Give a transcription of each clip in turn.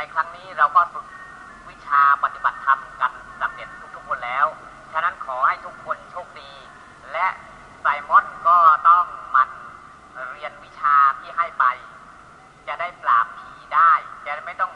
ในครั้งนี้เราก็ฝึกวิชาปฏิบัติธรรมกันสำเร็จทุกๆคนแล้ว ฉะนั้นขอให้ทุกคนโชคดี และไซมอนก็ต้องมันเรียนวิชาที่ให้ไป จะได้ปราบผีได้ จะไม่ต้อง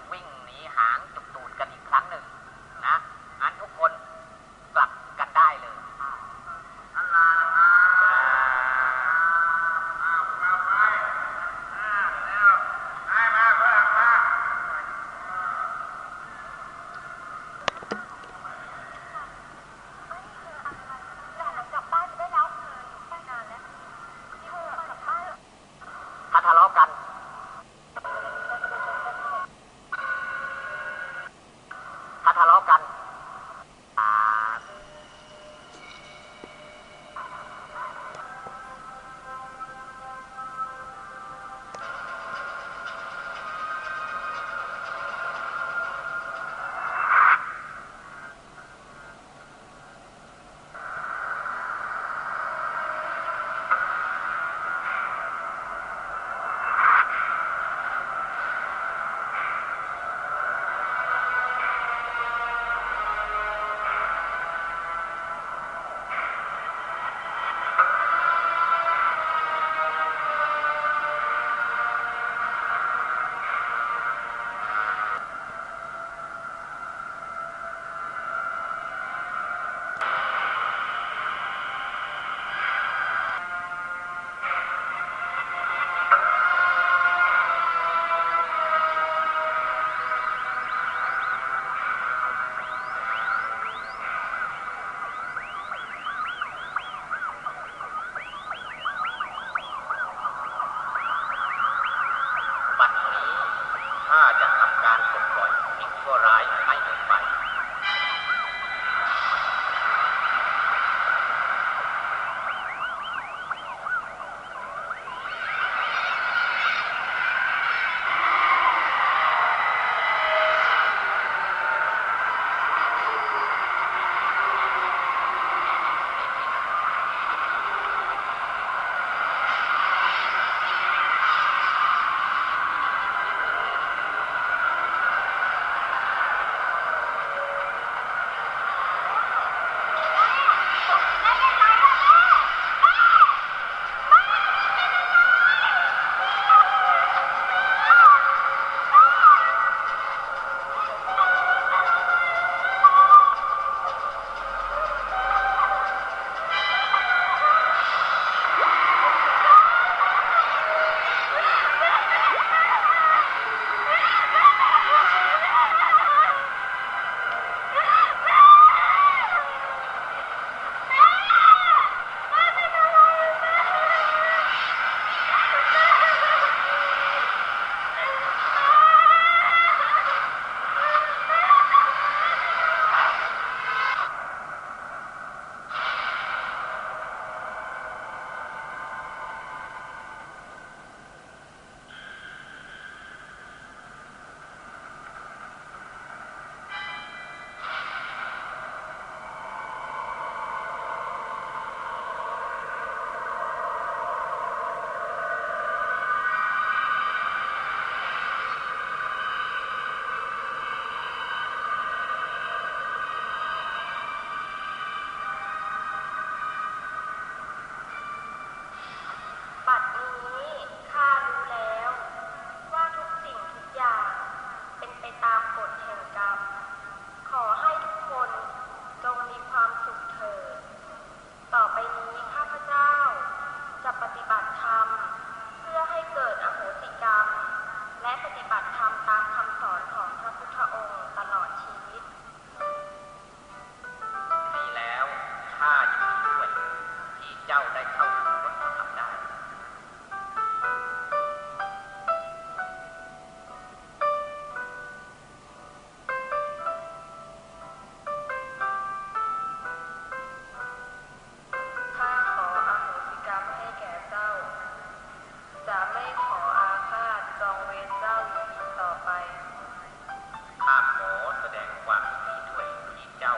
ธรรม เพื่อให้เกิดอโหสิกรรม และปฏิบัติธรรมตามคำสอนของพระพุทธองค์ตลอดชีวิตดีแล้วข้ายินดีด้วยที่เจ้าได้เข้า ดงความดีด้วยพี่เจ้า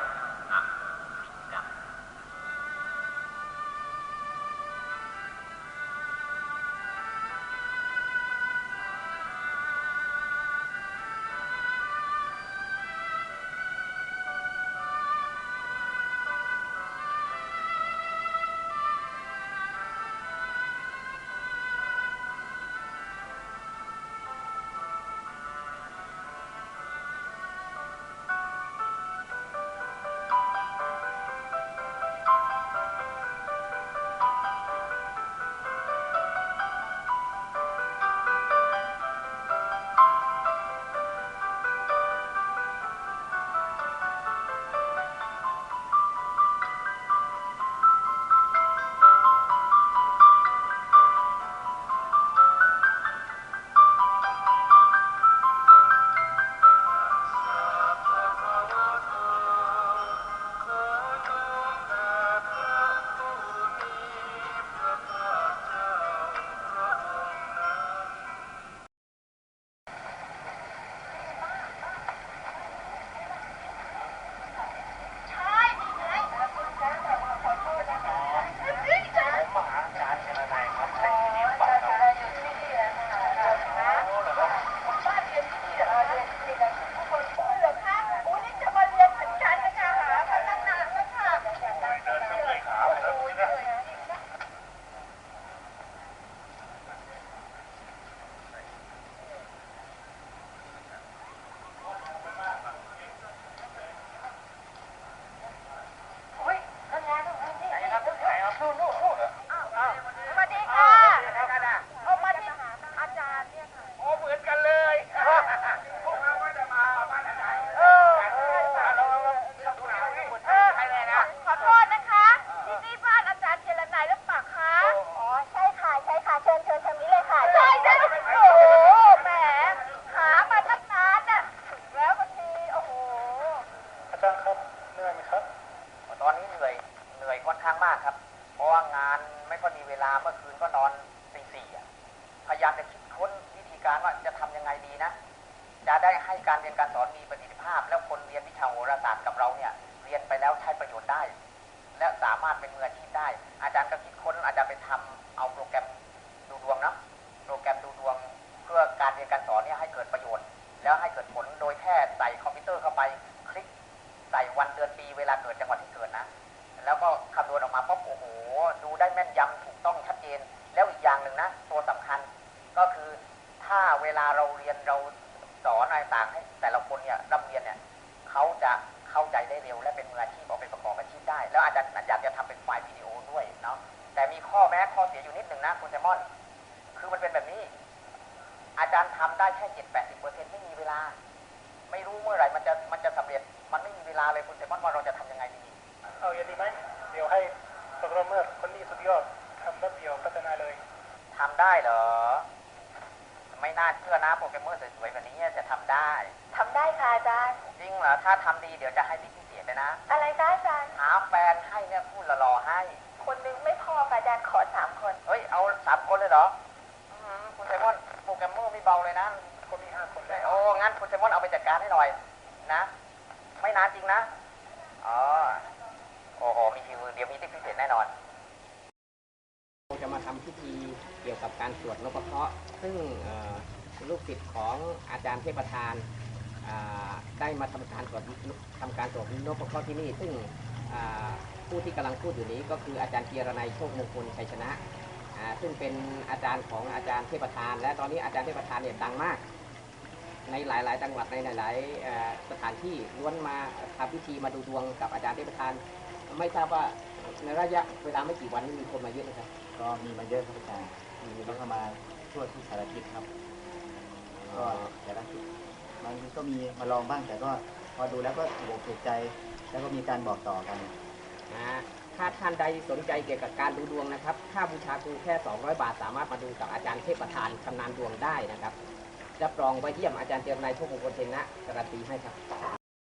าเมื่อคืนก็นอนตีสี่พยายามจะคิดค้นวิธีการว่าจะทำยังไงดีนะ จะได้ให้การเรียนการสอนมีประสิทธิภาพ แล้วคนเรียนวิชาโหราศาสตร์กับเราเนี่ยเรียนไปแล้วใช้ประโยชน์ได้ และสามารถเป็นมืออาชีพได้ อาจารย์ก็คิดค้นอาจารย์ไปทำเอาโปรแกรมดูดวงนะโปรแกรมดูดวง เพื่อการเรียนการสอนเนี่ยให้เกิดประโยชน์ แล้วให้เกิดผลโดยแค่ใส่คอมพิวเตอร์เข้าไปคลิกใส่วันเดือนปีเวลาเกิดจังหวัดที่เกิดนะ แล้วก็คำนวณออกมาปุ๊บโอ้โหดูได้แม่นยำถูก ตัวสำคัญ ก็คือถ้าเวลาเราเรียนเราสอนอะไรต่างให้แต่ละคนเนี่ยรับเรียนเนี่ยเขาจะเข้าใจได้เร็วและเป็นมืออาชีพเอาไปประกอบอาชีพได้ แล้วอาจารย์อยากจะทำเป็นไฟล์วิดีโอด้วยเนาะแต่มีข้อแม้ข้อเสียอยู่นิดหนึ่งนะคุณแซมอน คือมันเป็นแบบนี้ อาจารย์ทำได้แค่เจ็ดแปดสิบเปอร์เซ็นต์ไม่มีเวลา ไม่รู้เมื่อไหร่มันจะมันจะสำเร็จมันไม่มีเวลาเลยคุณแซมอนว่าเราจะทำยังไงดีเอาอย่างนี้ไหมเดี๋ยวให้โปรแกรมเมอร์คนนี้สุดยอดทำแป๊บเดียวพัฒนาเลย ทำได้เหรอ ไม่น่าเชื่อนะโปรแกรมเมอร์สวยๆแบบนี้จะทำได้ ทำได้ค่ะอาจารย์ จริงเหรอ ถ้าทำดีเดี๋ยวจะให้ติ๊กพิเศษเลยนะ อะไรคะอาจารย์ หาแฟนให้เนี่ยพูดหล่อๆให้ คนนึงไม่พอค่ะอาจารย์ขอสามคน เฮ้ย เอาสามคนเลยเหรออื้อหือคุณไซมอนโปรแกรมเมอร์ไม่เบาเลยนะ คนนี้ห้าคนได้โอ้ งั้นคุณไซมอนเอาไปจัดการให้หน่อย นะ ไม่นานจริงนะ อ๋อ โอ้โหมีคิวเดี๋ยวมีติ๊กพิเศษแน่นอน เราจะมาทำพิธีเกี่ยวกับการสวดนพเคราะห์ซึ่งลูกศิษย์ของอาจารย์เทพประธานได้มาทำการสวดทำการสวดนพเคราะห์ที่นี่ ซึ่งผู้ที่กำลังพูดอยู่นี้ก็คืออาจารย์เกียรนัยโชคมงคลชัยชนะซึ่งเป็นอาจารย์ของอาจารย์เทพประธาน และตอนนี้อาจารย์เทพประธานเนี่ยดังมาก ในหลาย ๆ จังหวัดในหลาย ๆ สถานที่ล้วนมาทำพิธีมาดูดวงกับอาจารย์เทพประธาน ไม่ทราบว่าในระยะเวลาไม่กี่วันนี้มีคนมาเยอะนะครับก็มีมาเยอะครับอาจารย์ มีเข้ามาทั่วทุกสารทิศครับ ก็แต่ละทิศบางทีก็มีมาลองบ้างแต่ก็พอดูแล้วก็ถูกอกถูกใจ แล้วก็มีการบอกต่อกันนะถ้าท่านใดสนใจเกี่ยวกับการดูดวงนะครับ ค่าบูชาครูแค่ 200 บาท สามารถมาดูกับอาจารย์เทพประธานชำนาญดวงได้นะครับ รับรองว่าเยี่ยมอาจารย์เตียมนายโชคมงคลเทนะการันตีให้ครับ